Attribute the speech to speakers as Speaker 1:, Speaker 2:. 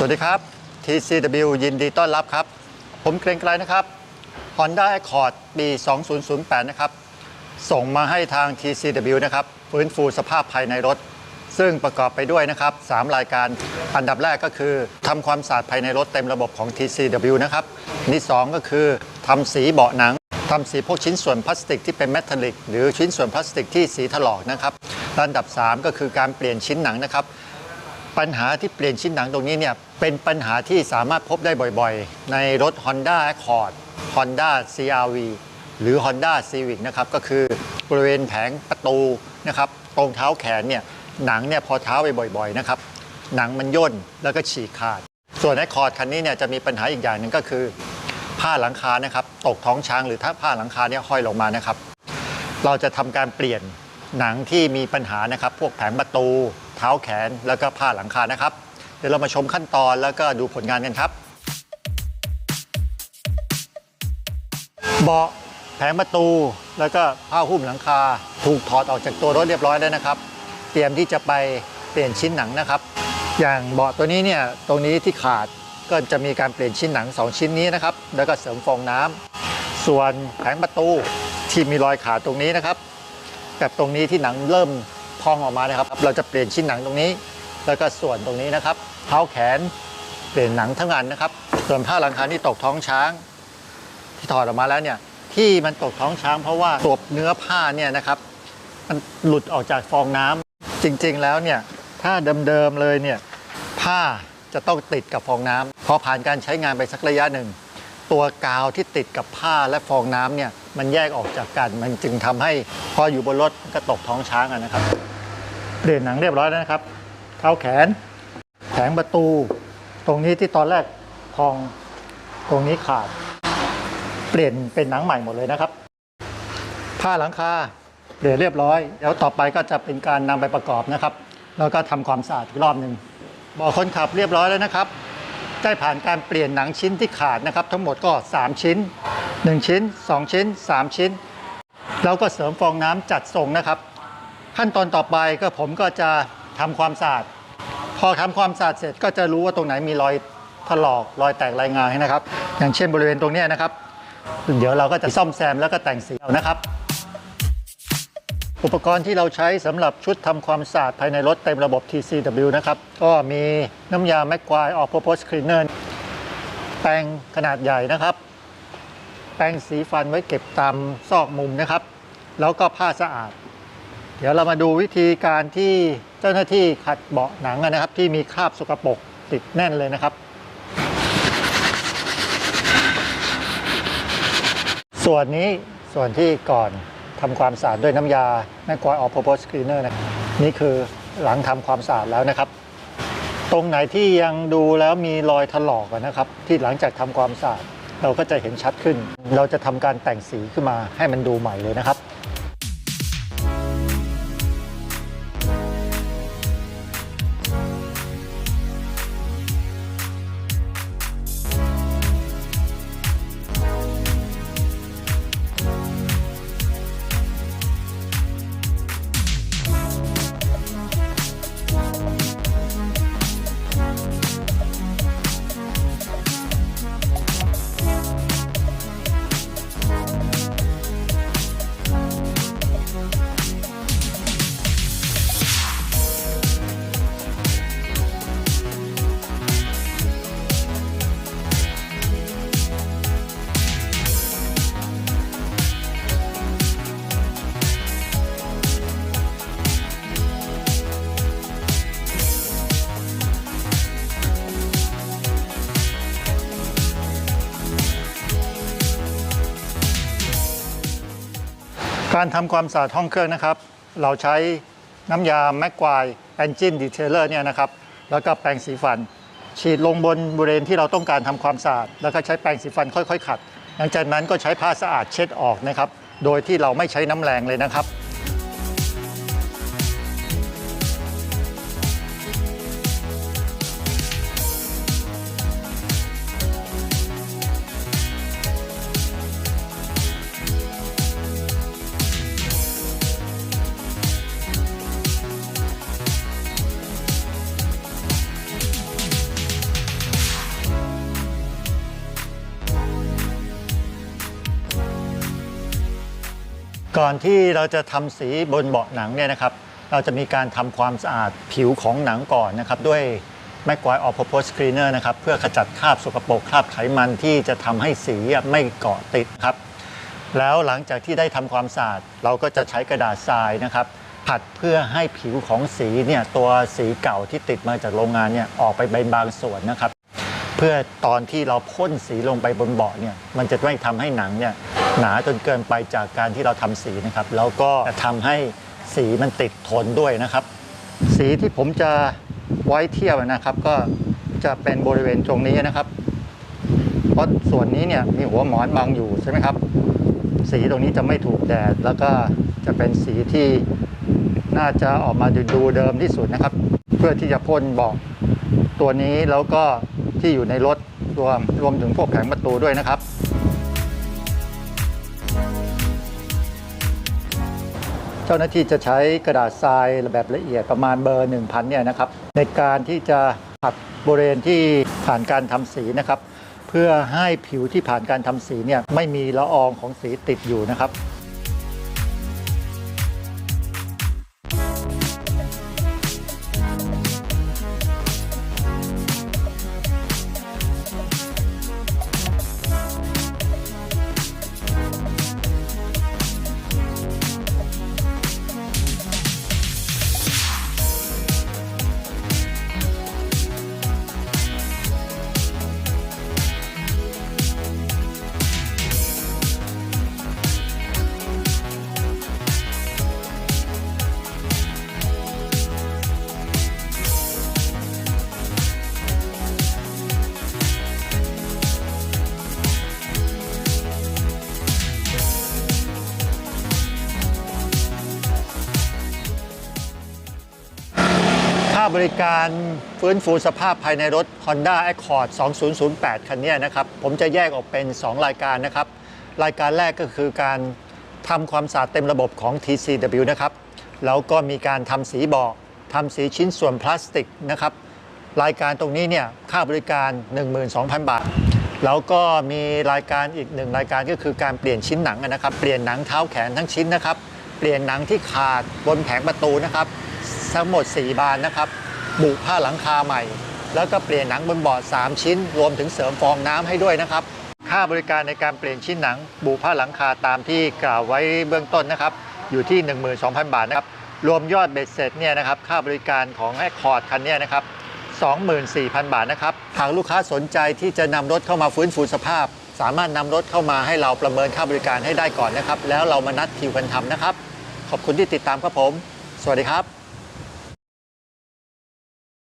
Speaker 1: สวัสดีครับ TCW ยินดีต้อนรับครับ ผมเกรงไกรนะครับ Honda Accord ปี 2008 นะครับ ส่งมาให้ทาง TCW นะครับ ฟื้นฟูสภาพภายในรถ ซึ่งประกอบไปด้วยนะครับ 3 รายการ อันดับแรกก็คือทำความสะอาดภายในรถเต็มระบบของ TCW นะครับนี่2ก็คือทำสีเบาะหนังทำสีพวกชิ้นส่วนพลาสติกที่เป็นเมทัลลิก หรือชิ้นส่วนพลาสติกที่สีถลอกนะครับอันดับ 3 ก็คือการเปลี่ยนชิ้นหนังนะครับ ปัญหาที่เปลี่ยนชิ้นหนังตรงนี้เนี่ยเป็นปัญหาที่สามารถพบได้บ่อยๆ ในรถ Honda Accord Honda CRV หรือ Honda Civic นะครับก็คือบริเวณแผงประตูนะครับตรงเท้าแขนเนี่ยหนังเนี่ยพอเท้าไปบ่อยๆนะครับหนังมันย่นแล้วก็ฉีกขาด ส่วน Accord คันนี้เนี่ยจะมีปัญหาอีกอย่างหนึ่งก็คือ ผ้าหลังคานะครับตกท้องช้างหรือถ้าผ้าหลังคาเนี่ยห้อยลงมานะครับ เราจะทำการเปลี่ยนหนังที่มีปัญหานะครับ พวกแผงประตู เท้าแขนแล้วก็ผ้าหลังคานะครับ เดี๋ยวเรามาชมขั้นตอนแล้วก็ดูผลงานกันครับ เบาะแผงประตูแล้วก็ผ้าหุ้มหลังคา ถูกถอดออกจากตัวรถเรียบร้อยแล้วนะครับ เตรียมที่จะไปเปลี่ยนชิ้นหนังนะครับ อย่างเบาะตัวนี้เนี่ยตรงนี้ที่ขาดก็จะมีการเปลี่ยนชิ้นหนัง 2 ชิ้นนี้นะครับ แล้วก็เสริมฟองน้ำส่วนแผงประตูที่มีรอยขาดตรงนี้นะครับ กับตรงนี้ที่หนังเริ่ม พองออกมานะครับ เราจะเปลี่ยนชิ้นหนังตรงนี้ แล้วก็ส่วนตรงนี้นะครับเท้าแขนเปลี่ยนหนังทั้งอันนะครับ ส่วนผ้าหลังคาที่ตกท้องช้าง ที่ถอดออกมาแล้วเนี่ยที่มันตกท้องช้าง เพราะว่าตัวเนื้อผ้าเนี่ยนะครับมันหลุดออกจากฟองน้ำจริงๆแล้วเนี่ยถ้าเดิมๆเลยเนี่ยผ้าจะต้องติดกับฟองน้ำพอผ่านการใช้งานไปสักระยะหนึ่ง ตัวกาวที่ติดกับผ้าและฟองน้ำเนี่ยมันแยกออกจากกัน มันจึงทำให้พออยู่บนรถก็ตกท้องช้างอะนะครับ เปลี่ยนหนังเรียบร้อยแล้วนะครับเท้าแขน แผงประตู ตรงนี้ที่ตอนแรกพอง ตรงนี้ขาด เปลี่ยนเป็นหนังใหม่หมดเลยนะครับ ผ้าหลังคาเปลี่ยนเรียบร้อยแล้วต่อไปก็จะเป็นการนำไปประกอบนะครับ แล้วก็ทำความสะอาดอีกรอบหนึ่งบอกคนขับเรียบร้อยแล้วนะครับ ได้ผ่านการเปลี่ยนหนังชิ้นที่ขาดนะครับ ทั้งหมดก็ 3 ชิ้น 1 ชิ้น 2 ชิ้น 3 ชิ้น แล้วก็เสริมฟองน้ำจัดทรงนะครับ ขั้นตอนต่อไปก็ผมก็จะทำความสะอาด พอทำความสะอาดเสร็จก็จะรู้ว่าตรงไหนมีรอยถลอกรอยแตกรายงานให้นะครับ อย่างเช่นบริเวณตรงนี้นะครับ เดี๋ยวเราก็จะซ่อมแซมแล้วก็แต่งสีเอานะครับ อุปกรณ์ที่เราใช้สำหรับชุดทำความสะอาดภายในรถเต็มระบบ TCW นะครับ ก็มีน้ำยา m c q u i r e All Purpose Cleaner แปรงขนาดใหญ่นะครับ แปรงสีฟันไว้เก็บตามซอกมุมนะครับ แล้วก็ผ้าสะอาด เดี๋ยวเรามาดูวิธีการที่เจ้าหน้าที่ขัดเบาะหนังนะครับ ที่มีคราบสกปรกติดแน่นเลยนะครับ ส่วนนี้ส่วนที่ก่อนทำความสะอาดด้วยน้ำยาแมกกวายออ purpose cleaner นะครับนี่คือหลังทำความสะอาดแล้วนะครับ ตรงไหนที่ยังดูแล้วมีรอยถลอกนะครับ ที่หลังจากทำความสะอาดเราก็จะเห็นชัดขึ้น เราจะทำการแต่งสีขึ้นมาให้มันดูใหม่เลยนะครับ การทำความสะอาดห้องเครื่องนะครับ เราใช้น้ำยาแมกควายแอนจินดีเทลเลอร์เนี่ยนะครับ แล้วก็แปรงสีฟัน ฉีดลงบนบริเวณที่เราต้องการทำความสะอาด แล้วก็ใช้แปรงสีฟันค่อย ๆ ขัด หลังจากนั้นก็ใช้ผ้าสะอาดเช็ดออกนะครับ โดยที่เราไม่ใช้น้ำแรงเลยนะครับ ก่อนที่เราจะทำสีบนเบาะหนังเนี่ยนะครับ เราจะมีการทำความสะอาดผิวของหนังก่อนนะครับ ด้วยแมกไกวออ p โพสคลีเนอร์นะครับเพื่อขจัดคราบสกปรกคราบไขมันที่จะทำให้สีไม่เกาะติดครับ แล้วหลังจากที่ได้ทำความสะอาด เราก็จะใช้กระดาษทรายนะครับ ผัดเพื่อให้ผิวของสีเนี่ยตัวสีเก่าที่ติดมาจากโรงงานเนี่ยออกไปเป็นบางส่วนนะครับ เพื่อตอนที่เราพ่นสีลงไปบนเบาะเนี่ยมันจะไม่ทำให้หนังเนี่ย หนาจนเกินไปจากการที่เราทำสีนะครับ แล้วก็จะทำให้สีมันติดทนด้วยนะครับ สีที่ผมจะไว้เทียบนะครับ ก็จะเป็นบริเวณตรงนี้นะครับ เพราะส่วนนี้เนี่ยมีหัวหมอนบังอยู่ใช่ไหมครับ สีตรงนี้จะไม่ถูกแดดแล้วก็จะเป็นสีที่น่าจะออกมาดูดูเดิมที่สุดนะครับ เพื่อที่จะพ่นเบอกตัวนี้แล้วก็ที่อยู่ในรถรวมรวมถึงพวกแผงประตูด้วยนะครับ เจ้าหน้าที่จะใช้กระดาษทรายแบบละเอียดประมาณเบอร์ 1000เนี่ยนะครับในการที่จะขัดบริเวณที่ผ่านการทำสีนะครับ เพื่อให้ผิวที่ผ่านการทำสีเนี่ยไม่มีละอองของสีติดอยู่นะครับ บริการฟื้นฟูสภาพภายในรถ Honda Accord 2008 คันนี้นะครับ ผมจะแยกออกเป็น 2 รายการนะครับ รายการแรกก็คือการทำความสะอาดเต็มระบบของ TCW นะครับ แล้วก็มีการทำสีเบาะทำสีชิ้นส่วนพลาสติกนะครับ รายการตรงนี้เนี่ยค่าบริการ 12,000 บาท แล้วก็มีรายการอีกหนึ่งรายการก็คือการเปลี่ยนชิ้นหนังนะครับ เปลี่ยนหนังเท้าแขนทั้งชิ้นนะครับ เปลี่ยนหนังที่ขาดบนแผงประตูนะครับ ทั้งหมด 4 บานนะครับบุผ้าหลังคาใหม่ แล้วก็เปลี่ยนหนังบนเบาะ3ชิ้น รวมถึงเสริมฟองน้ำให้ด้วยนะครับ ค่าบริการในการเปลี่ยนชิ้นหนังบุผ้าหลังคาตามที่กล่าวไว้เบื้องต้นนะครับ อยู่ที่ 12,000 บาทนะครับ รวมยอดเบ็ดเสร็จเนี่ยนะครับ ค่าบริการของแอคคอร์ดคันนี้นะครับ 24,000 บาทนะครับ หากลูกค้าสนใจที่จะนำรถเข้ามาฟื้นฟูสภาพ สามารถนำรถเข้ามาให้เราประเมินค่าบริการให้ได้ก่อนนะครับ แล้วเรามานัดคิวกันทำนะครับ ขอบคุณที่ติดตามครับผม สวัสดีครับ